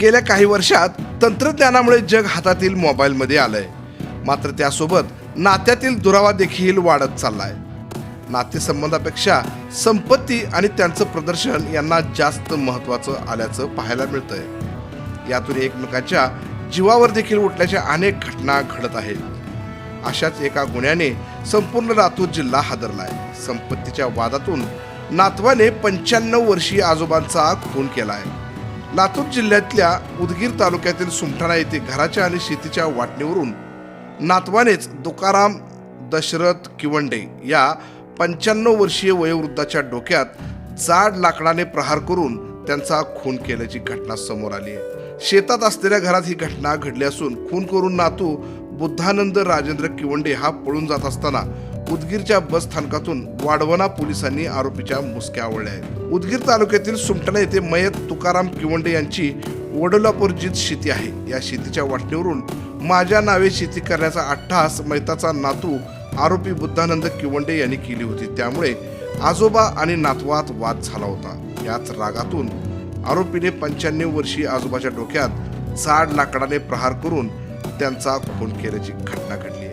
गेल्या काही वर्षात तंत्रज्ञानामुळे जग हातातील मोबाईलमध्ये आलंय. मात्र त्यासोबत नात्यातील दुरावा देखील वाढत चाललाय. नातेसंबंधापेक्षा संपत्ती आणि त्यांचं प्रदर्शन यांना जास्त महत्त्वाचं आल्याचं पाहायला मिळतंय. यातून एकमेकांच्या जीवावर देखील उठल्याच्या अनेक घटना घडत आहेत. अशाच एका गुन्ह्याने संपूर्ण लातूर जिल्हा हादरलाय. संपत्तीच्या वादातून नातवाने पंच्याण्णव वर्षीय आजोबांचा खून केलाय. लातूर जिल्ह्यातल्या उदगीर तालुक्यातील सुमठाणा येथे घराच्या आणि शेतीच्या वाटणीवरून नातवानेच तुकाराम दशरथ किवंडे या पंच्याण्णव वर्षीय वयोवृद्धाच्या डोक्यात जाड लाकडाने प्रहार करून त्यांचा खून केल्याची घटना समोर आली आहे. शेतात असलेल्या घरात ही घटना घडली असून खून करून नातू बुद्धानंद राजेंद्र किवंडे हा पळून जात असताना उदगीरच्या बस स्थानकातून वाढवणा पोलिसांनी आरोपीच्या मुसक्या आवळल्या आहेत. उदगीर तालुक्यातील सुमटणा येथे मयत तुकाराम किवंडे यांची वडोलापूरजीत शेती आहे. या शेतीच्या वाटणीवरून माझ्या नावे शेती करण्याचा अट्टहास मैताचा नातू आरोपी बुद्धानंद किवंडे यांनी केली होती. त्यामुळे आजोबा आणि नातवात वाद झाला होता. याच रागातून आरोपीने पंच्याण्णव वर्षी आजोबाच्या डोक्यात जाड लाकडाने प्रहार करून त्यांचा खून केल्याची घटना घडली.